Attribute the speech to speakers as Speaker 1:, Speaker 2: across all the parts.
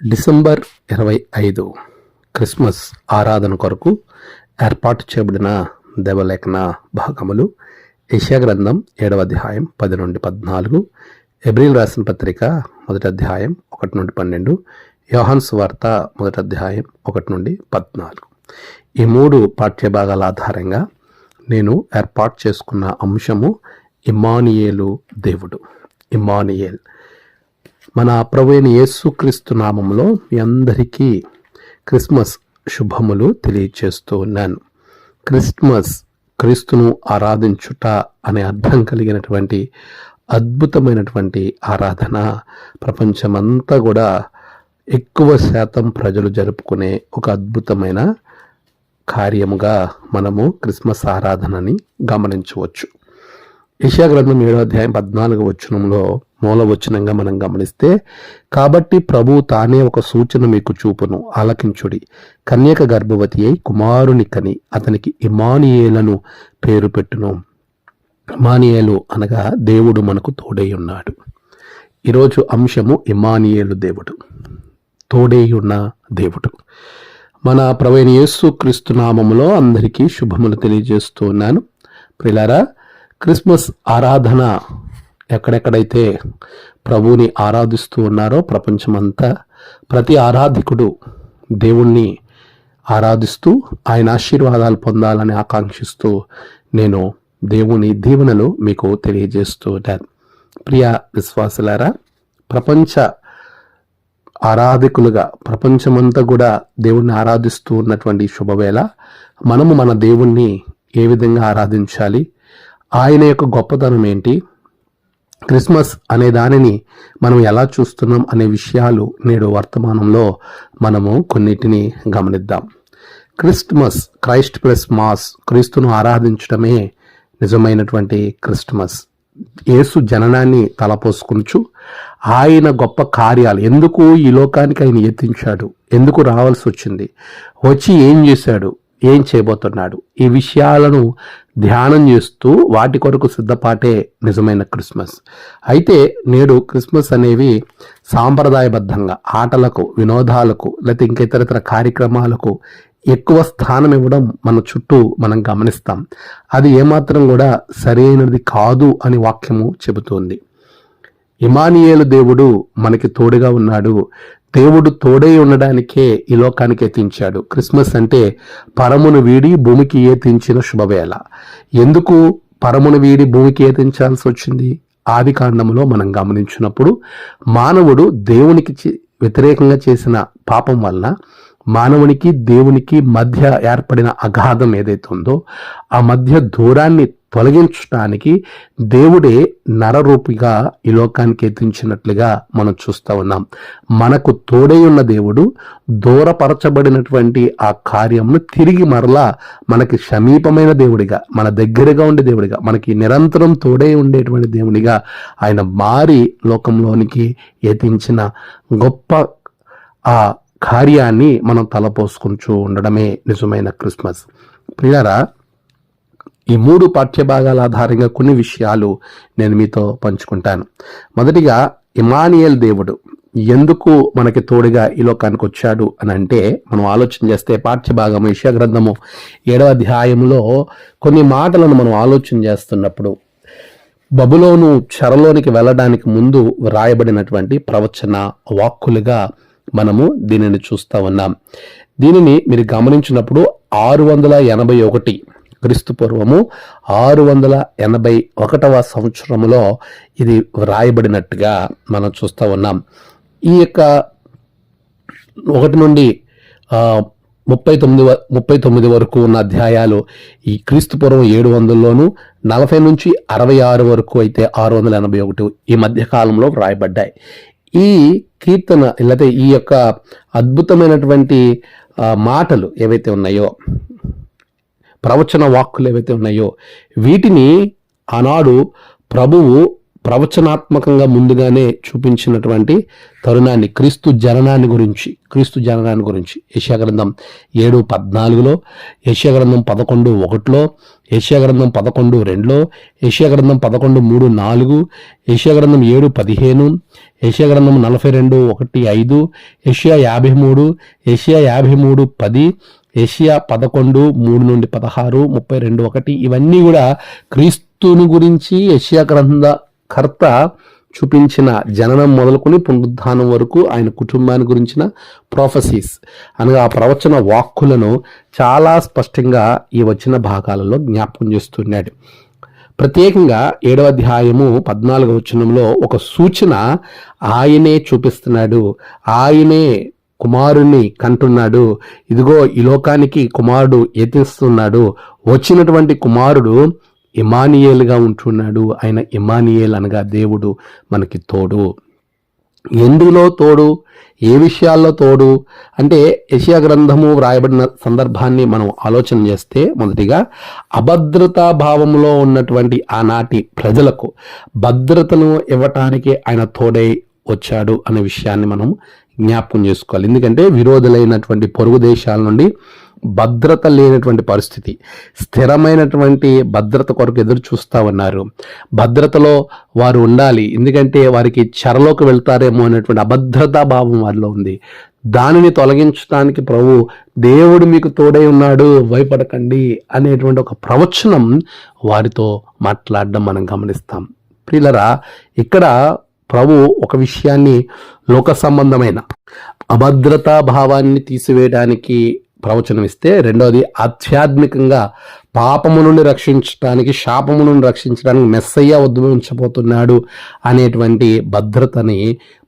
Speaker 1: December ఇరవై ఐదు Christmas ఆరాధన కొరకు ఏర్పాటు చేయబడిన దేవలేఖన భాగములు ఏషియా గ్రంథం ఏడవ అధ్యాయం పది నుండి పద్నాలుగు ఎబ్రిల్ రాసిన పత్రిక మొదటి అధ్యాయం ఒకటి నుండి పన్నెండు యోహాన్స్ వార్త మొదటి అధ్యాయం ఒకటి నుండి పద్నాలుగు. ఈ మూడు పాఠ్యభాగాల ఆధారంగా నేను ఏర్పాటు చేసుకున్న అంశము ఇమానియేలు దేవుడు. ఇమానియేల్ మన ప్రభు అయిన యేసుక్రీస్తు నామంలో మీ అందరికీ క్రిస్మస్ శుభములు తెలియచేస్తూ ఉన్నాను. క్రిస్మస్ క్రీస్తును ఆరాధించుట అనే అర్థం కలిగినటువంటి అద్భుతమైనటువంటి ఆరాధన ప్రపంచమంతా కూడా ఎక్కువ శాతం ప్రజలు జరుపుకునే ఒక అద్భుతమైన కార్యముగా మనము క్రిస్మస్ ఆరాధనని గమనించవచ్చు. యెషయా ఏడో అధ్యాయం పద్నాలుగు వచనంలో మూల వచనంగా మనం గమనిస్తే కాబట్టి ప్రభు తానే ఒక సూచన మీకు చూపును ఆలకించుడి. కన్యక గర్భవతి అయి కుమారుని కని అతనికి ఇమానియేలను పేరు పెట్టును. ఇమానియేలు అనగా దేవుడు మనకు తోడై ఉన్నాడు. ఈరోజు అంశము ఇమానియేలు దేవుడు. తోడై ఉన్న దేవుడు. మన ప్రవీణ యేసు క్రీస్తు నామములో అందరికీ శుభములు తెలియజేస్తూ ఉన్నాను. ప్రిలారా క్రిస్మస్ ఆరాధన ఎక్కడెక్కడైతే ప్రభువుని ఆరాధిస్తూ ఉన్నారో ప్రపంచమంతా ప్రతి ఆరాధికుడు దేవుణ్ణి ఆరాధిస్తూ ఆయన ఆశీర్వాదాలు పొందాలని ఆకాంక్షిస్తూ నేను దేవుని దీవెనలు మీకు తెలియజేస్తూ ఉంటాను. ప్రియ విశ్వాసులారా ప్రపంచ ఆరాధికులుగా ప్రపంచమంతా కూడా దేవుణ్ణి ఆరాధిస్తూ ఉన్నటువంటి శుభవేళ మనము మన దేవుణ్ణి ఏ విధంగా ఆరాధించాలి? ఆయన యొక్క గొప్పతనం ఏంటి? క్రిస్మస్ అనే దానిని మనం ఎలా చూస్తున్నాం అనే విషయాలు నేడు వర్తమానంలో మనము కొన్నిటిని గమనిద్దాం. క్రిస్మస్ క్రైస్ట్ ప్లస్ మాస్ క్రీస్తును ఆరాధించడమే నిజమైనటువంటి క్రిస్మస్. యేసు జననాన్ని తలపోసుకునుచు ఆయన గొప్ప కార్యాలు ఎందుకు ఈ లోకానికి ఆయన ఎత్తించాడు ఎందుకు రావాల్సి వచ్చింది వచ్చి ఏం చేశాడు ఏం చేయబోతున్నాడు? ఈ విషయాలను ధ్యానం చేస్తూ వాటి కొరకు సిద్ధపాటే నిజమైన క్రిస్మస్. అయితే నేడు క్రిస్మస్ అనేవి సాంప్రదాయబద్ధంగా ఆటలకు వినోదాలకు లేకపోతే ఇంకా ఇతరితర కార్యక్రమాలకు ఎక్కువ స్థానం ఇవ్వడం మన చుట్టూ మనం గమనిస్తాం. అది ఏమాత్రం కూడా సరైనది కాదు అని వాక్యము చెబుతోంది. ఇమానియేలు దేవుడు మనకి తోడుగా ఉన్నాడు. దేవుడు తోడై ఉండడానికే ఈ లోకానికి ఎత్తించాడు. క్రిస్మస్ అంటే పరమును వీడి భూమికి ఏతించిన శుభవేళ. ఎందుకు పరమును వీడి భూమికి ఏతించాల్సి వచ్చింది? ఆది కాండములో మనం గమనించినప్పుడు మానవుడు దేవునికి వ్యతిరేకంగా చేసిన పాపం వల్ల మానవునికి దేవునికి మధ్య ఏర్పడిన అగాధం ఏదైతే ఉందో ఆ మధ్య దూరాన్ని తొలగించడానికి దేవుడే నరరూపిగా ఈ లోకానికి ఎత్తించినట్లుగా మనం చూస్తూ ఉన్నాం. మనకు తోడై ఉన్న దేవుడు దూరపరచబడినటువంటి ఆ కార్యంను తిరిగి మరలా మనకి సమీపమైన దేవుడిగా మన దగ్గరగా ఉండే దేవుడిగా మనకి నిరంతరం తోడై ఉండేటువంటి దేవుడిగా ఆయన మారి లోకంలోనికి ఎత్తించిన గొప్ప ఆ కార్యాన్ని మనం తలపోసుకుంటూ ఉండడమే నిజమైన క్రిస్మస్. ప్రియారా ఈ మూడు పాఠ్యభాగాల ఆధారంగా కొన్ని విషయాలు నేను మీతో పంచుకుంటాను. మొదటిగా ఇమానియల్ దేవుడు ఎందుకు మనకి తోడుగా ఈ లోకానికి వచ్చాడు అని అంటే మనం ఆలోచన చేస్తే పాఠ్యభాగం విషయ గ్రంథము ఏడవ అధ్యాయంలో కొన్ని మాటలను మనం ఆలోచన చేస్తున్నప్పుడు బబులోను చెరలోనికి వెళ్ళడానికి ముందు వ్రాయబడినటువంటి ప్రవచన వాక్కులుగా మనము దీనిని చూస్తూ ఉన్నాం. దీనిని మీరు గమనించినప్పుడు ఆరు వందల ఎనభై ఒకటి క్రీస్తు పూర్వము ఆరు వందల ఎనభై ఒకటవ సంవత్సరంలో ఇది వ్రాయబడినట్టుగా మనం చూస్తూ ఉన్నాం. ఈ యొక్క ఒకటి నుండి ముప్పై తొమ్మిది వ- ముప్పై తొమ్మిది వరకు ఉన్న అధ్యాయాలు ఈ క్రీస్తుపూర్వం ఏడు వందల్లోనూ నలభై నుంచి అరవై ఆరు వరకు అయితే ఆరు వందల ఎనభై ఒకటి ఈ మధ్యకాలంలో వ్రాయబడ్డాయి. ఈ కీర్తన లేకపోతే ఈ యొక్క అద్భుతమైనటువంటి మాటలు ఏవైతే ఉన్నాయో ప్రవచన వాక్కులు ఏవైతే ఉన్నాయో వీటిని ఆనాడు ప్రభువు ప్రవచనాత్మకంగా ముందుగానే చూపించినటువంటి తరుణాన్ని క్రీస్తు జననాన్ని గురించి క్రీస్తు జననాన్ని గురించి. యశాగ్రంథం ఏడు పద్నాలుగులో యశాగ్రంథం పదకొండు ఒకటిలో యశాగ్రంథం పదకొండు రెండులో యశాగ్రంథం పదకొండు మూడు నాలుగు యశాగ్రంథం ఏడు పదిహేను యశాగ్రంథం నలభై రెండు ఒకటి ఐదు యషియా యాభై మూడు యషియా యాభై మూడు పది ఏషియా పదకొండు మూడు నుండి పదహారు ముప్పై రెండు ఒకటి ఇవన్నీ కూడా క్రీస్తుని గురించి ఏషియా గ్రంథ కర్త చూపించిన జననం మొదలుకొని పునరుద్ధానం వరకు ఆయన కుటుంబాన్ని గురించిన ప్రొఫెసీస్ అనగా ఆ ప్రవచన వాక్కులను చాలా స్పష్టంగా ఈ వచ్చిన భాగాలలో జ్ఞాపకం చేస్తున్నాడు. ప్రత్యేకంగా ఏడవ అధ్యాయము పద్నాలుగవ వచనంలో ఒక సూచన ఆయనే చూపిస్తున్నాడు. ఆయనే కుమారుణ్ణి కంటున్నాడు. ఇదిగో ఈ లోకానికి కుమారుడు యతిస్తున్నాడు. వచ్చినటువంటి కుమారుడు ఇమానియేల్గా ఉంటున్నాడు. ఆయన ఇమానియేల్ అనగా దేవుడు మనకి తోడు. ఎందులో తోడు? ఏ విషయాల్లో తోడు? అంటే యషియా గ్రంథము వ్రాయబడిన సందర్భాన్ని మనం ఆలోచన చేస్తే మొదటిగా అభద్రతా భావంలో ఉన్నటువంటి ఆనాటి ప్రజలకు భద్రతను ఇవ్వటానికి ఆయన తోడై వచ్చాడు అనే విషయాన్ని మనం జ్ఞాపకం చేసుకోవాలి. ఎందుకంటే విరోధులైనటువంటి పొరుగు దేశాల నుండి భద్రత లేనటువంటి పరిస్థితి. స్థిరమైనటువంటి భద్రత కొరకు ఎదురు చూస్తూ ఉన్నారు. భద్రతలో వారు ఉండాలి. ఎందుకంటే వారికి చెరలోకి వెళ్తారేమో అనేటువంటి అభద్రతా భావం వారిలో ఉంది. దానిని తొలగించడానికి ప్రభు దేవుడు మీకు తోడై ఉన్నాడు భయపడకండి అనేటువంటి ఒక ప్రవచనం వారితో మాట్లాడడం మనం గమనిస్తాం. పిల్లరా ఇక్కడ ప్రభు ఒక విషయాన్ని లోక సంబంధమైన అభద్రతా భావాన్ని తీసివేయడానికి ప్రవచనం ఇస్తే రెండవది ఆధ్యాత్మికంగా పాపము నుండి రక్షించడానికి శాపము నుండి రక్షించడానికి మెస్సయ్య ఉద్భవించబోతున్నాడు అనేటువంటి భద్రతని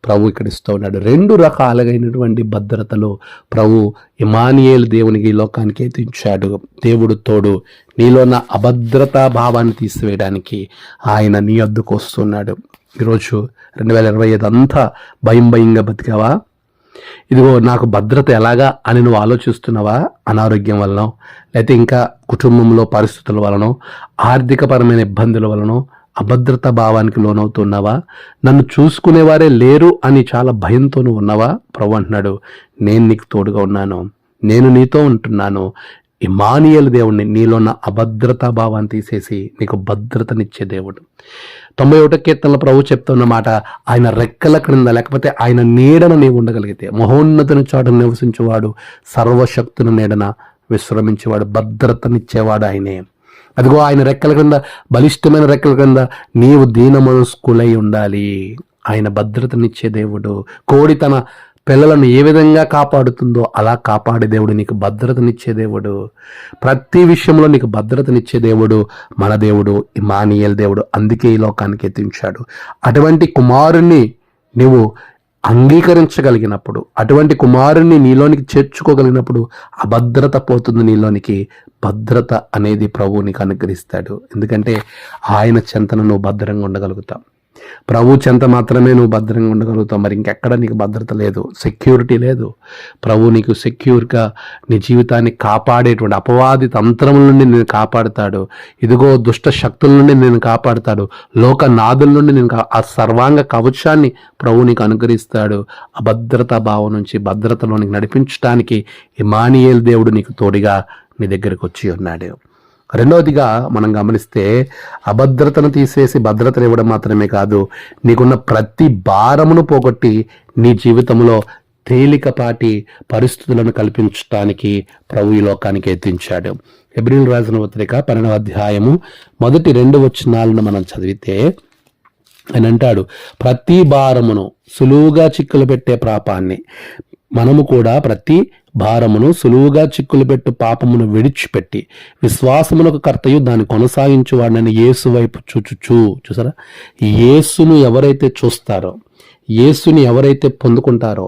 Speaker 1: ప్రభు ఇక్కడ ఇస్తూ ఉన్నాడు. రెండు రకాలైనటువంటి భద్రతలు ప్రభు ఇమానియేలు దేవునికి ఈ లోకానికి ఎత్తించాడు దేవుడు తోడు నీలో ఉన్న అభద్రతా భావాన్ని తీసివేయడానికి ఆయన నీ వద్దకు వస్తున్నాడు. ఈరోజు రెండు వేల ఇరవై ఐదు అంతా భయం భయంగా బతికావా? ఇదిగో నాకు భద్రత ఎలాగా అని నువ్వు ఆలోచిస్తున్నావా? అనారోగ్యం వలన లేకపోతే ఇంకా కుటుంబంలో పరిస్థితుల వలన ఆర్థికపరమైన ఇబ్బందుల వలన అభద్రత భావానికి లోనవుతున్నావా? నన్ను చూసుకునేవారే లేరు అని చాలా భయంతో నువ్వు ఉన్నావా? ప్రభు అంటున్నాడు నేను నీకు తోడుగా ఉన్నాను నేను నీతో ఉంటున్నాను. ఇమానియల్ దేవుణ్ణి నీలో ఉన్న అభద్రతా భావాన్ని తీసేసి నీకు భద్రతనిచ్చే దేవుడు. తొంభై ఒకటో కీర్తనలో ప్రభు చెప్తున్న మాట ఆయన రెక్కల క్రింద లేకపోతే ఆయన నీడన నీవు ఉండగలిగితే మహోన్నతుని చాటు నివసించేవాడు సర్వశక్తుని నీడన విశ్రమించేవాడు భద్రతనిచ్చేవాడు ఆయనే. అదిగో ఆయన రెక్కల క్రింద బలిష్టమైన రెక్కల క్రింద నీవు దీన మనస్కులై ఉండాలి. ఆయన భద్రతనిచ్చే దేవుడు. కోడి తన పిల్లలను ఏ విధంగా కాపాడుతుందో అలా కాపాడే దేవుడు నీకు భద్రతనిచ్చే దేవుడు. ప్రతి విషయంలో నీకు భద్రతనిచ్చే దేవుడు మన దేవుడు ఇమానియల్ దేవుడు అందుకే ఈ లోకానికి ఎత్తించాడు. అటువంటి కుమారుణ్ణి నీవు అంగీకరించగలిగినప్పుడు అటువంటి కుమారుణ్ణి నీలోనికి చేర్చుకోగలిగినప్పుడు అభద్రత పోతుంది నీలోనికి. భద్రత అనేది ప్రభువు నీకు అనుగ్రహిస్తాడు. ఎందుకంటే ఆయన చెంతను నువ్వు భద్రంగా ఉండగలుగుతావు. ప్రభు చెంత మాత్రమే నువ్వు భద్రంగా ఉండగలుగుతావు. మరి ఇంకెక్కడ నీకు భద్రత లేదు? సెక్యూరిటీ లేదు. ప్రభు నీకు సెక్యూర్గా నీ జీవితాన్ని కాపాడేటువంటి అపవాది తంత్రముల నుండి నేను కాపాడుతాడు. ఇదిగో దుష్ట శక్తుల నుండి నేను కాపాడుతాడు. లోక నాదుల నుండి నేను కా- ఆ సర్వాంగ కవచాన్ని ప్రభు నీకు అనుగ్రహిస్తాడు. అభద్రతా భావం నుంచి భద్రతలోనికి నడిపించడానికి ఇమానియేల్ దేవుడు నీకు తోడిగా నీ దగ్గరకు వచ్చి ఉన్నాడు. రెండవదిగా మనం గమనిస్తే అభద్రతను తీసేసి భద్రతను ఇవ్వడం మాత్రమే కాదు నీకున్న ప్రతి భారమును పోగొట్టి నీ జీవితంలో తేలికపాటి పరిస్థితులను కల్పించడానికి ప్రభు ఈ లోకానికి ఎత్తించాడు ఎబ్రిల్ రాసిన పత్రిక పన్నెండవ అధ్యాయము మొదటి రెండు వచనాలను మనం చదివితే ఆయన అంటాడు ప్రతి భారమును సులువుగా చిక్కులు పెట్టే ప్రాపాన్ని మనము కూడా ప్రతి భారమును సులువుగా చిక్కులు పెట్టు పాపమును విడిచిపెట్టి విశ్వాసమునకు కర్తయు దాన్ని కొనసాగించువాడినని యేసు వైపు చూచుచూ. చూసారా? యేసును ఎవరైతే చూస్తారో యేసుని ఎవరైతే పొందుకుంటారో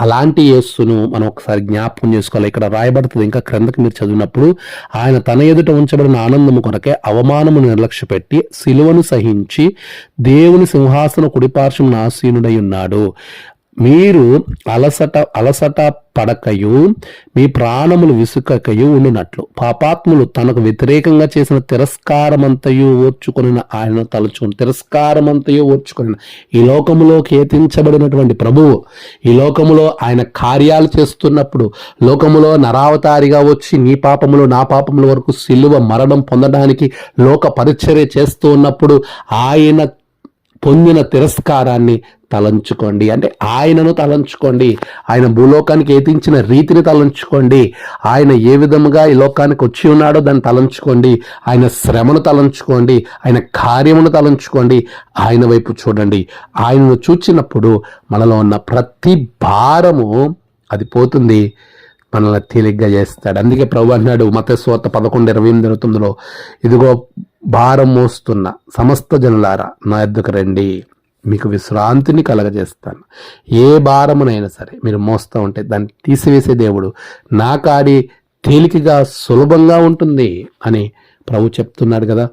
Speaker 1: అలాంటి యేసును మనం ఒకసారి జ్ఞాపకం చేసుకోవాలి. ఇక్కడ రాయబడుతుంది ఇంకా క్రిందకి మీరు చదివినప్పుడు ఆయన తన ఎదుట ఉంచబడిన ఆనందము కొరకే అవమానము నిర్లక్ష్యపెట్టి సిలువను సహించి దేవుని సింహాసన కుడిపార్శ్వం ఆసీనుడై ఉన్నాడు. మీరు అలసట అలసట పడకయు మీ ప్రాణములు విసుకకయు ఉండునట్లు. పాపాత్ములు తనకు వ్యతిరేకంగా చేసిన తిరస్కారమంతయు ఓర్చుకొని ఆయన తలుచుకుని తిరస్కారమంతయు ఓర్చుకొని ఈ లోకములో కేతించబడినటువంటి ప్రభువు ఈ లోకములో ఆయన కార్యాలు చేస్తున్నప్పుడు లోకములో నరావతారిగా వచ్చి నీ పాపములు నా పాపముల వరకు సిలువ మరణం పొందడానికి లోక పరిచర్య చేస్తూ ఉన్నప్పుడు ఆయన పొందిన తిరస్కారాన్ని తలంచుకోండి. అంటే ఆయనను తలంచుకోండి. ఆయన భూలోకానికి ఏతించిన రీతిని తలంచుకోండి. ఆయన ఏ విధముగా ఈ లోకానికి వచ్చి ఉన్నాడో దాన్ని తలంచుకోండి. ఆయన శ్రమను తలంచుకోండి. ఆయన కార్యమును తలంచుకోండి. ఆయన వైపు చూడండి. ఆయనను చూచినప్పుడు మనలో ఉన్న ప్రతి భారము అది పోతుంది. మనల్ని తేలిగ్గా చేస్తాడు. అందుకే ప్రభు అన్నాడు మత స్వత పదకొండు ఇరవై ఎనిమిది ఇరవై తొమ్మిదిలో ఇదిగో భారం మోస్తున్న సమస్త జనులారా నా ఎద్దుకు రండి. మీకు విశ్రాంతిని కలగజేస్తాను. ఏ భారమునైనా సరే మీరు మోస్తూ ఉంటే దాన్ని తీసివేసే దేవుడు నా కాడి తేలికగా సులభంగా ఉంటుంది అని ప్రభు చెప్తున్నాడు కదా.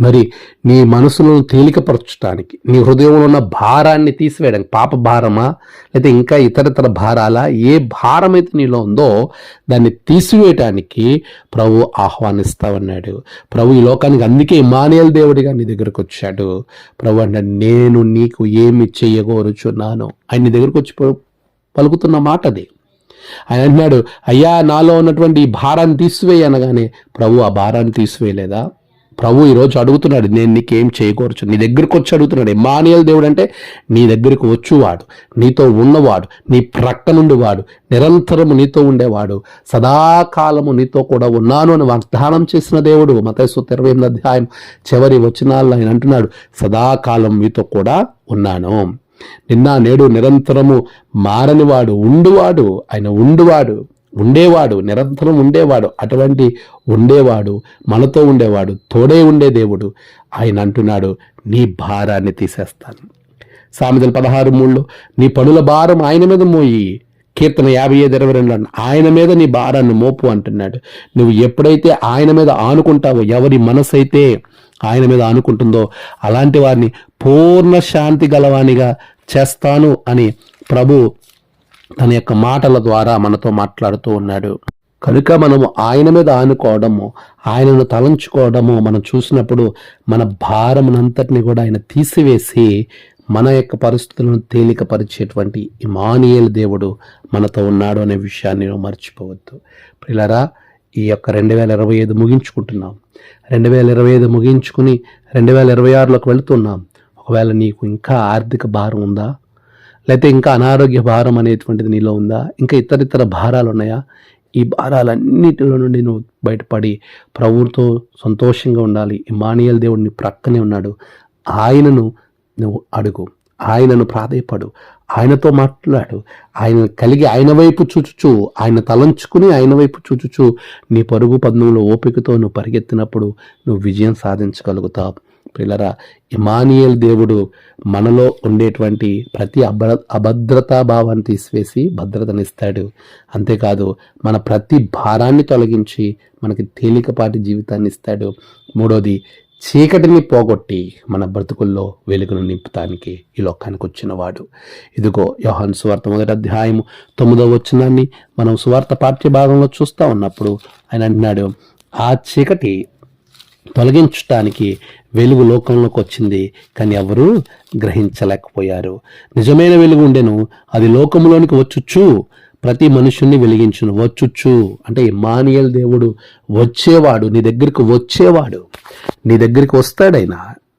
Speaker 1: మరి నీ మనసులను తేలికపరచడానికి నీ హృదయంలో ఉన్న భారాన్ని తీసివేయడానికి పాప భారమా లేదా ఇంకా ఇతరతర భారాలా ఏ భారం అయితే నీలో ఉందో దాన్ని తీసివేయటానికి ప్రభు ఆహ్వానిస్తావన్నాడు. ప్రభు ఈ లోకానికి అందుకే ఇమానియల్ దేవుడిగా నీ దగ్గరకు వచ్చాడు. ప్రభు అంటే నేను నీకు ఏమి చెయ్యగోరుచున్నాను ఆయన నీ దగ్గరకు వచ్చి పలు- పలుకుతున్న మాట అది. ఆయన అంటున్నాడు అయ్యా నాలో ఉన్నటువంటి ఈ భారాన్ని తీసివేయనగానే ప్రభు ఆ భారాన్ని తీసివేయలేదా? ప్రభు ఈరోజు అడుగుతున్నాడు నేను నీకేం చేయకూరచు నీ దగ్గరకు వచ్చి అడుగుతున్నాడు ఇమానియల్ దేవుడు అంటే నీ దగ్గరికి వచ్చువాడు నీతో ఉన్నవాడు నీ ప్రక్క నుండి వాడు నిరంతరము నీతో ఉండేవాడు సదాకాలము నీతో కూడా ఉన్నాను అని వాగ్దానం చేసిన దేవుడు. మతేశ్వ ఇరవై ఎనిమిది అధ్యాయం చివరి వచనాల్లో ఆయన అంటున్నాడు సదాకాలం మీతో కూడా ఉన్నాను. నిన్న నేడు నిరంతరము మారనివాడు ఉండువాడు ఆయన ఉండువాడు. ఉండేవాడు నిరంతరం ఉండేవాడు అటువంటి ఉండేవాడు మనతో ఉండేవాడు తోడే ఉండే దేవుడు. ఆయన అంటున్నాడు నీ భారాన్ని తీసేస్తాను. సామెతలు పదహారు మూడులో నీ పనుల భారం ఆయన మీద మోయి. కీర్తన యాభై ఐదు ఇరవై రెండు ఆయన మీద నీ భారాన్ని మోపు అంటున్నాడు. నువ్వు ఎప్పుడైతే ఆయన మీద ఆనుకుంటావో ఎవరి మనసు అయితే ఆయన మీద ఆనుకుంటుందో అలాంటి వారిని పూర్ణ శాంతి గలవానిగా చేస్తాను అని ప్రభు తన యొక్క మాటల ద్వారా మనతో మాట్లాడుతూ ఉన్నాడు. కనుక మనము ఆయన మీద ఆనుకోవడము ఆయనను తలంచుకోవడము మనం చూసినప్పుడు మన భారమునంతటిని కూడా ఆయన తీసివేసి మన యొక్క పరిస్థితులను తేలికపరిచేటువంటి ఇమానియల్ దేవుడు మనతో ఉన్నాడు అనే విషయాన్ని మర్చిపోవద్దు. పిల్లరా ఈ యొక్క రెండు వేల ఇరవై ఐదు ముగించుకుంటున్నాం. రెండు వేల ఇరవై ఐదు ముగించుకుని రెండు వేల ఇరవై ఆరులోకి వెళుతున్నాం. ఒకవేళ నీకు ఇంకా ఆర్థిక భారం ఉందా? లేకపోతే ఇంకా అనారోగ్య భారం అనేటువంటిది నీలో ఉందా? ఇంకా ఇతర ఇతర భారాలు ఉన్నాయా? ఈ భారాలన్నిటిలో నుండి నువ్వు బయటపడి ప్రభువుతో సంతోషంగా ఉండాలి. ఇమానియల్ దేవుడిని ప్రక్కనే ఉన్నాడు. ఆయనను నువ్వు అడుగు. ఆయనను ప్రాధేయపడు. ఆయనతో మాట్లాడు. ఆయన కలిగి ఆయన వైపు చూచుచు. ఆయన తలంచుకుని ఆయన వైపు చూచుచు. నీ పరుగు పద్మంలో ఓపికతో నువ్వు పరిగెత్తినప్పుడు నువ్వు విజయం సాధించగలుగుతావు. పిల్లరా ఇమానియల్ దేవుడు మనలో ఉండేటువంటి ప్రతి అభ అభద్రతా భావాన్ని తీసివేసి భద్రతనిస్తాడు. అంతేకాదు మన ప్రతి భారాన్ని తొలగించి మనకి తేలికపాటి జీవితాన్ని ఇస్తాడు. మూడోది చీకటిని పోగొట్టి మన బ్రతుకుల్లో వెలుగును నింపుతానికి ఈ లోకానికి వచ్చినవాడు. ఇదిగో యోహాన్ సువార్త మొదటి అధ్యాయము తొమ్మిదో వచనాన్ని మనం సువార్త పాఠ్య భాగంలో చూస్తూ ఉన్నప్పుడు ఆయన అంటున్నాడు ఆ చీకటి తొలగించటానికి వెలుగు లోకంలోకి వచ్చింది కానీ ఎవరు గ్రహించలేకపోయారు. నిజమైన వెలుగు ఉండెను అది లోకంలోనికి వచ్చుచ్చు ప్రతి మనుషుణ్ణి వెలిగించును వచ్చుచ్చు అంటే ఇమానియల్ దేవుడు వచ్చేవాడు నీ దగ్గరికి వచ్చేవాడు. నీ దగ్గరికి వస్తాడైనా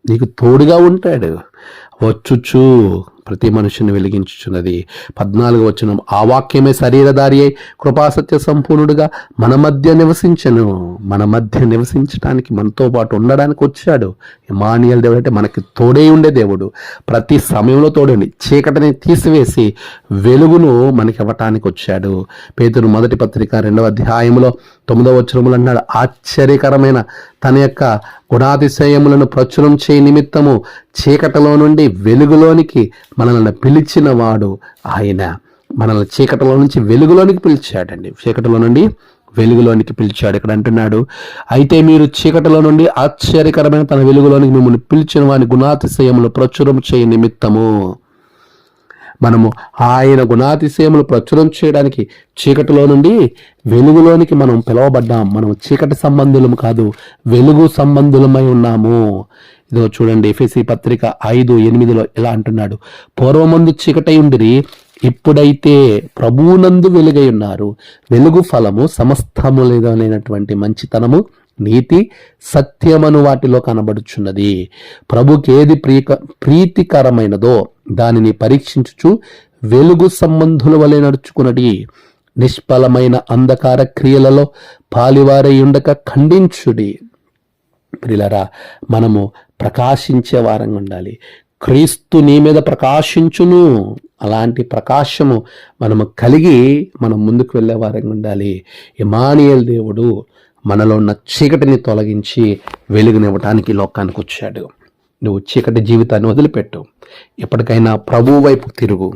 Speaker 1: నీకు తోడుగా ఉంటాడు. వచ్చుచ్చు ప్రతి మనుషుని వెలిగించుచున్నది. పద్నాలుగు వచ్చిన ఆ వాక్యమే శరీరధారి అయి కృపాసత్య సంపూర్ణుడుగా మన మధ్య నివసించను. మన మధ్య నివసించడానికి మనతో పాటు ఉండడానికి వచ్చాడు. ఇమానియల్ దేవుడు అంటే మనకి తోడే ఉండే దేవుడు. ప్రతి సమయంలో తోడండి. చీకటిని తీసివేసి వెలుగును మనకి ఇవ్వటానికి వచ్చాడు. పేతురు మొదటి పత్రిక రెండవ అధ్యాయంలో తొమ్మిదవ వచనములు అన్నాడు ఆశ్చర్యకరమైన తన యొక్క గుణాతిశయములను ప్రచురం చేయ నిమిత్తము చీకటలో నుండి వెలుగులోనికి మనల్ని పిలిచిన వాడు ఆయన మనల్ని చీకటిలో నుంచి వెలుగులోనికి పిలిచాడండి. చీకటిలో నుండి వెలుగులోనికి పిలిచాడు. ఇక్కడ అంటున్నాడు అయితే మీరు చీకటిలో నుండి ఆశ్చర్యకరమైన తన వెలుగులోనికి మిమ్మల్ని పిలిచిన వాని గుణాతిశయములు ప్రచురం చేయ నిమిత్తము. మనము ఆయన గుణాతిశయములు ప్రచురం చేయడానికి చీకటిలో నుండి వెలుగులోనికి మనం పిలువబడ్డాం. మనం చీకటి సంబంధులము కాదు వెలుగు సంబంధులమై ఉన్నాము. ఇదో చూడండి ఎఫ్ఎసి పత్రిక ఐదు ఎనిమిదిలో ఇలా అంటున్నాడు పూర్వమందు చీకటై ఉండిరి ఇప్పుడైతే ప్రభువునందు వెలుగై ఉన్నారు వెలుగు ఫలము సమస్తములైనటువంటి మంచితనము నీతి సత్యమను వాటిలో కనబడుచున్నది. ప్రభుకి ఏది ప్రీక ప్రీతికరమైనదో దానిని పరీక్షించుచు వెలుగు సంబంధుల వలె నడుచుకున్నది నిష్ఫలమైన అంధకార క్రియలలో పాలివారై ఉండక ఖండించుడి. ప్రిలరా మనము ప్రకాశించే వారంగా ఉండాలి. క్రీస్తు నీ మీద ప్రకాశించును. అలాంటి ప్రకాశము మనము కలిగి మనం ముందుకు వెళ్ళే వారంగా ఉండాలి. ఇమానియల్ దేవుడు మనలో ఉన్న చీకటిని తొలగించి వెలుగునివ్వటానికి లోకానికి వచ్చాడు. నువ్వు చీకటి జీవితాన్ని వదిలిపెట్టు. ఎప్పటికైనా ప్రభువు వైపు తిరుగు.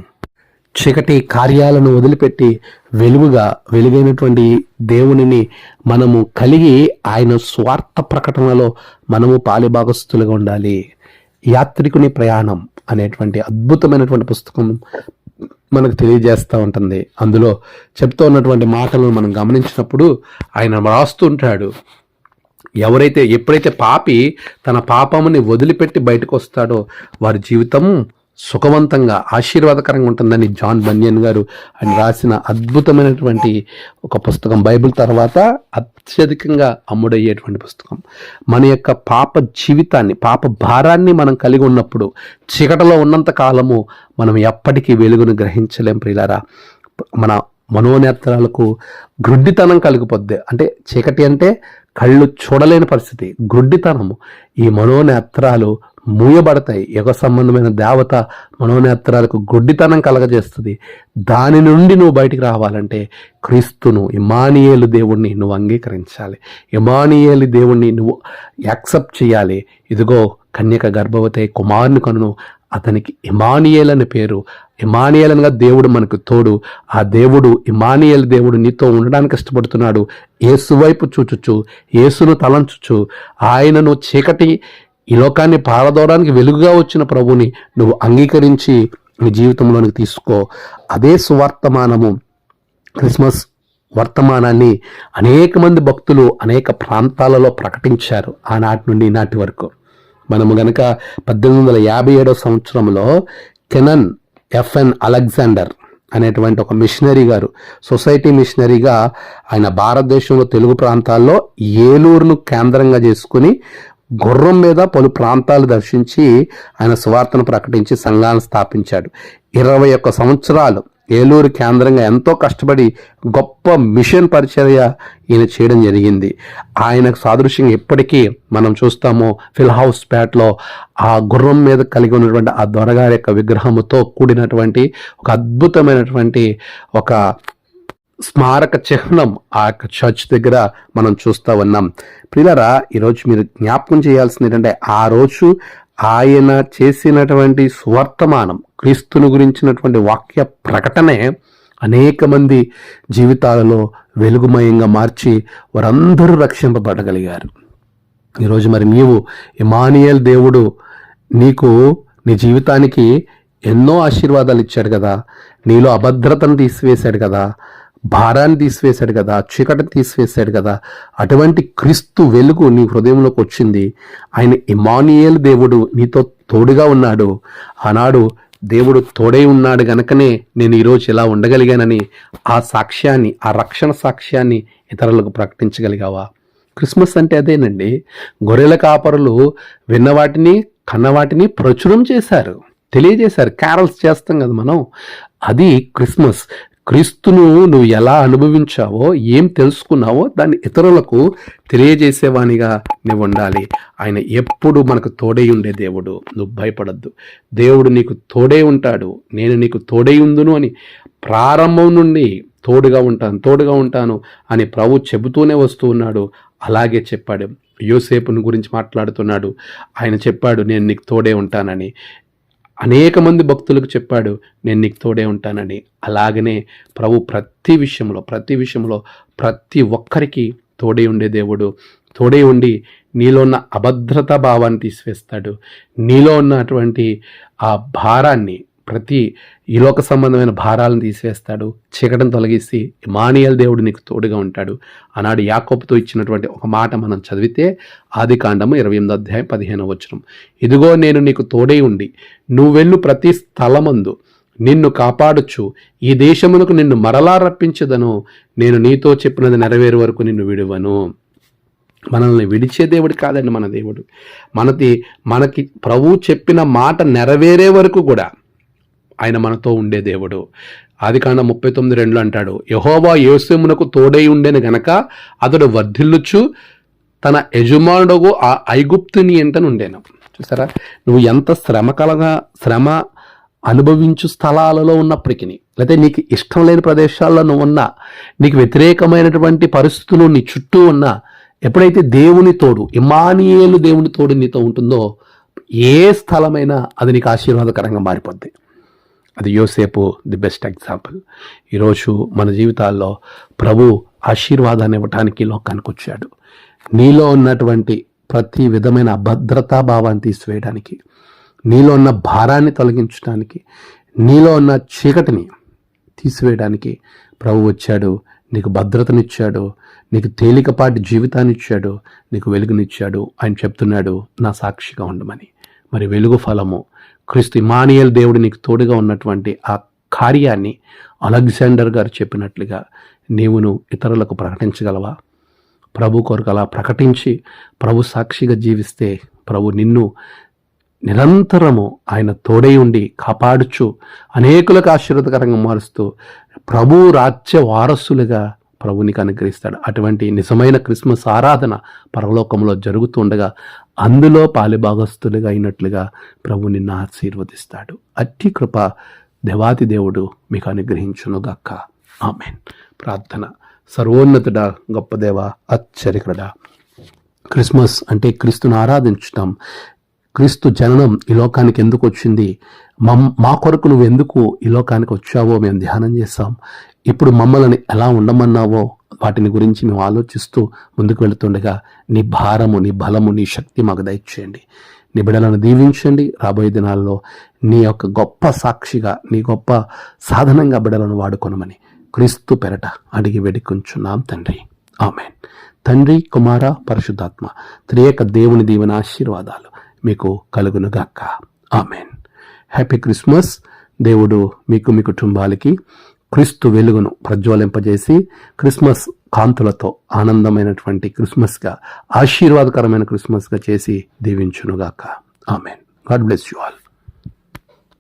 Speaker 1: చీకటి కార్యాలను వదిలిపెట్టి వెలుగుగా వెలుగైనటువంటి దేవునిని మనము కలిగి ఆయన స్వార్థ ప్రకటనలో మనము పాలిభాగస్తులుగా ఉండాలి. యాత్రికుని ప్రయాణం అనేటువంటి అద్భుతమైనటువంటి పుస్తకం మనకు తెలియజేస్తూ ఉంటుంది. అందులో చెప్తూ ఉన్నటువంటి మాటలను మనం గమనించినప్పుడు ఆయన వ్రాస్తుంటాడు ఎవరైతే ఎప్పుడైతే పాపి తన పాపముని వదిలిపెట్టి బయటకు వస్తాడో వారి జీవితం సుఖవంతంగా ఆశీర్వాదకరంగా ఉంటుందని జాన్ బన్యన్ గారు ఆయన రాసిన అద్భుతమైనటువంటి ఒక పుస్తకం. బైబిల్ తర్వాత అత్యధికంగా అమ్ముడయ్యేటువంటి పుస్తకం. మన యొక్క పాప జీవితాన్ని పాప భారాన్ని మనం కలిగి ఉన్నప్పుడు చీకటిలో ఉన్నంత కాలము మనం ఎప్పటికీ వెలుగును గ్రహించలేం ప్రియులారా. మన మనోనేత్రాలకు గ్రుడ్డితనం కలిగిపోద్ది. అంటే చీకటి అంటే కళ్ళు చూడలేని పరిస్థితి. గ్రుడ్డితనము. ఈ మనోనేత్రాలు మూయబడతాయి. యుగ సంబంధమైన దేవత మనోనేత్రాలకు గుడ్డితనం కలగజేస్తుంది. దాని నుండి నువ్వు బయటికి రావాలంటే క్రీస్తును ఇమానియేలు దేవుణ్ణి నువ్వు అంగీకరించాలి. ఇమానియేలు దేవుణ్ణి నువ్వు యాక్సెప్ట్ చేయాలి. ఇదిగో కన్యక గర్భవతి కుమారుని కనును. అతనికి ఇమానియేల్ అని పేరు. ఇమానియేల్ అనగా దేవుడు మనకు తోడు. ఆ దేవుడు ఇమానియల్ దేవుడు నీతో ఉండడానికి ఇష్టపడుతున్నాడు. ఏసువైపు వైపు చూచుచు ఏసును తలంచుచు. ఆయనను చీకటి ఈ లోకాన్ని పారదోవడానికి వెలుగుగా వచ్చిన ప్రభుని నువ్వు అంగీకరించి నీ జీవితంలోనికి తీసుకో. అదే సువర్తమానము. క్రిస్మస్ వర్తమానాన్ని అనేక మంది భక్తులు అనేక ప్రాంతాలలో ప్రకటించారు ఆనాటి నుండి ఈనాటి వరకు. మనము గనక పద్దెనిమిది వందల యాభై ఏడవ సంవత్సరంలో కెనన్ ఎఫ్ఎన్ అలెగ్జాండర్ అనేటువంటి ఒక మిషనరీ గారు సొసైటీ మిషనరీగా ఆయన భారతదేశంలో తెలుగు ప్రాంతాల్లో ఏలూరును కేంద్రంగా చేసుకుని గుర్రం మీద పలు ప్రాంతాలు దర్శించి ఆయన సువార్తను ప్రకటించి సంఘాలను స్థాపించాడు. ఇరవై ఒక్క సంవత్సరాలు ఏలూరు కేంద్రంగా ఎంతో కష్టపడి గొప్ప మిషన్ పరిచర్య ఈయన చేయడం జరిగింది. ఆయనకు సాదృశ్యంగా ఇప్పటికీ మనం చూస్తాము ఫిల్ హౌస్ పేటలో ఆ గుర్రం మీద కలిగి ఉన్నటువంటి ఆ దొరగారి యొక్క విగ్రహముతో కూడినటువంటి ఒక అద్భుతమైనటువంటి ఒక స్మారక చిహ్నం ఆ యొక్క చర్చ్ దగ్గర మనం చూస్తూ ఉన్నాం. ప్రిలరా ఈరోజు మీరు జ్ఞాపకం చేయాల్సింది ఏంటంటే ఆ రోజు ఆయన చేసినటువంటి సువర్తమానం క్రీస్తుని గురించినటువంటి వాక్య ప్రకటనే అనేక మంది జీవితాలలో వెలుగుమయంగా మార్చి వారందరూ రక్షింపబడగలిగారు. ఈరోజు మరి నీవు ఇమానియల్ దేవుడు నీకు నీ జీవితానికి ఎన్నో ఆశీర్వాదాలు ఇచ్చాడు కదా నీలో అభద్రతను తీసివేశాడు కదా భారాన్ని తీసివేశాడు కదా చీకటిని తీసివేశాడు కదా అటువంటి క్రీస్తు వెలుగు నీ హృదయంలోకి వచ్చింది. ఆయన ఇమానియేల్ దేవుడు నీతో తోడుగా ఉన్నాడు. ఆనాడు దేవుడు తోడై ఉన్నాడు గనకనే నేను ఈరోజు ఇలా ఉండగలిగానని ఆ సాక్ష్యాన్ని ఆ రక్షణ సాక్ష్యాన్ని ఇతరులకు ప్రకటించగలిగావా? క్రిస్మస్ అంటే అదేనండి. గొర్రెల కాపరులు విన్నవాటిని కన్నవాటిని ప్రచురం చేశారు తెలియజేశారు. క్యారల్స్ చేస్తాం కదా మనం. అది క్రిస్మస్. క్రీస్తును నువ్వు ఎలా అనుభవించావో ఏం తెలుసుకున్నావో దాన్ని ఇతరులకు తెలియజేసేవానిగా నువ్వు ఉండాలి. ఆయన ఎప్పుడు మనకు తోడై ఉండే దేవుడు. నువ్వు భయపడద్దు. దేవుడు నీకు తోడే ఉంటాడు. నేను నీకు తోడై ఉందును అని ప్రారంభం నుండి తోడుగా ఉంటాను తోడుగా ఉంటాను అని ప్రభు చెబుతూనే వస్తూ ఉన్నాడు. అలాగే చెప్పాడు. యూసేపుని గురించి మాట్లాడుతున్నాడు. ఆయన చెప్పాడు నేను నీకు తోడే ఉంటానని. అనేక మంది భక్తులకు చెప్పాడు నేను నీకు తోడే ఉంటానని. అలాగనే ప్రభు ప్రతి విషయంలో ప్రతి విషయంలో ప్రతి ఒక్కరికి తోడే ఉండే దేవుడు. తోడే ఉండి నీలో ఉన్న అభద్రతా భావాన్ని తీసివేస్తాడు. నీలో ఉన్నటువంటి ఆ భారాన్ని ప్రతి ఈ లోక సంబంధమైన భారాలను తీసివేస్తాడు చీకటిని తొలగిసి మానియల్ దేవుడు నీకు తోడుగా ఉంటాడు. ఆనాడు యాకోపుతో ఇచ్చినటువంటి ఒక మాట మనం చదివితే ఆది కాండము ఇరవై ఎనిమిది అధ్యాయం పదిహేను వచనం. ఇదిగో నేను నీకు తోడై ఉండి నువ్వు వెళ్ళు ప్రతి స్థలమందు. నిన్ను కాపాడుచు. ఈ దేశమునకు నిన్ను మరలా రప్పించదను. నేను నీతో చెప్పినది నెరవేరు వరకు నిన్ను విడువను. మనల్ని విడిచే దేవుడు కాదండి మన దేవుడు. మనది మనకి ప్రభు చెప్పిన మాట నెరవేరే వరకు కూడా ఆయన మనతో ఉండే దేవుడు. ఆది కాండ ముప్పై తొమ్మిది రెండులో అంటాడు యహోవా యోసేమునకు తోడై ఉండేను గనక అతడు వర్ధిల్లుచు తన యజమానుడు ఆ ఐగుప్తుని ఎంటని ఉండేను. చూసారా? నువ్వు ఎంత శ్రమ కలగా శ్రమ అనుభవించు స్థలాలలో ఉన్నప్పటికీ లేకపోతే నీకు ఇష్టం లేని ప్రదేశాల్లో నువ్వు ఉన్నా నీకు వ్యతిరేకమైనటువంటి పరిస్థితులు నీ చుట్టూ ఉన్నా ఎప్పుడైతే దేవుని తోడు ఇమానియేలు దేవుని తోడు నీతో ఉంటుందో ఏ స్థలమైనా అది నీకు ఆశీర్వాదకరంగా మారిపోద్ది. అది యోసేపు ది బెస్ట్ ఎగ్జాంపుల్. ఈరోజు మన జీవితాల్లో ప్రభు ఆశీర్వాదాన్ని ఇవ్వటానికి లోకానికి వచ్చాడు. నీలో ఉన్నటువంటి ప్రతి విధమైన అభద్రతా భావాన్ని తీసివేయడానికి నీలో ఉన్న భారాన్ని తొలగించడానికి నీలో ఉన్న చీకటిని తీసివేయడానికి ప్రభు వచ్చాడు. నీకు భద్రతనిచ్చాడు. నీకు తేలికపాటి జీవితాన్ని ఇచ్చాడు నీకు వెలుగునిచ్చాడు. ఆయన చెప్తున్నాడు నా సాక్షిగా ఉండమని. మరి వెలుగు ఫలము క్రీస్తు ఇమానియల్ దేవుడు నీకు తోడుగా ఉన్నటువంటి ఆ కార్యాన్ని అలెగ్జాండర్ గారు చెప్పినట్లుగా నీవును ఇతరులకు ప్రకటించగలవా? ప్రభు కొరకు అలా ప్రకటించి ప్రభు సాక్షిగా జీవిస్తే ప్రభు నిన్ను నిరంతరము ఆయన తోడై ఉండి కాపాడుచు అనేకులకు ఆశీర్వదకరంగా మారుస్తూ ప్రభు రాజ్య వారసులుగా ప్రభునికి అనుగ్రహిస్తాడు అటువంటి నిజమైన క్రిస్మస్ ఆరాధన పరలోకంలో జరుగుతుండగా అందులో పాలిభాగస్తులుగా అయినట్లుగా ప్రభు నిన్ను ఆశీర్వదిస్తాడు. అట్టి కృప దేవాతి దేవుడు మీకు అనుగ్రహించునుగాక. ఆమెన్. ప్రార్థన. సర్వోన్నతుడ గొప్ప దేవ ఆశ్చర్యకరుడా క్రిస్మస్ అంటే క్రీస్తును ఆరాధించటం క్రీస్తు జననం ఈ లోకానికి ఎందుకు వచ్చింది? మమ్ మా కొరకు నువ్వు ఎందుకు ఈ లోకానికి వచ్చావో మేము ధ్యానం చేస్తాం ఇప్పుడు మమ్మల్ని ఎలా ఉండమన్నావో వాటిని గురించి మేము ఆలోచిస్తూ ముందుకు వెళుతుండగా నీ భారము నీ బలము నీ శక్తి మాకు దయచేయండి. నీ బిడలను దీవించండి. రాబోయే దినాల్లో నీ యొక్క గొప్ప సాక్షిగా నీ గొప్ప సాధనంగా బిడలను వాడుకొనమని క్రీస్తు పెరట అడిగి వేడుకుంటున్నాం తండ్రి. ఆమెన్. తండ్రి కుమార పరిశుద్ధాత్మ త్రియేక దేవుని దీవెన ఆశీర్వాదాలు మీకు కలుగునుగాక. ఆమెన్. Happy Christmas. దేవుడు మీకు మీ కుటుంబాలకి క్రీస్తు వెలుగును ప్రజ్వలింపజేసి క్రిస్మస్ కాంతులతో ఆనందమైనటువంటి క్రిస్మస్గా ఆశీర్వాదకరమైన క్రిస్మస్గా చేసి దీవించునుగాక. Amen. God bless you all.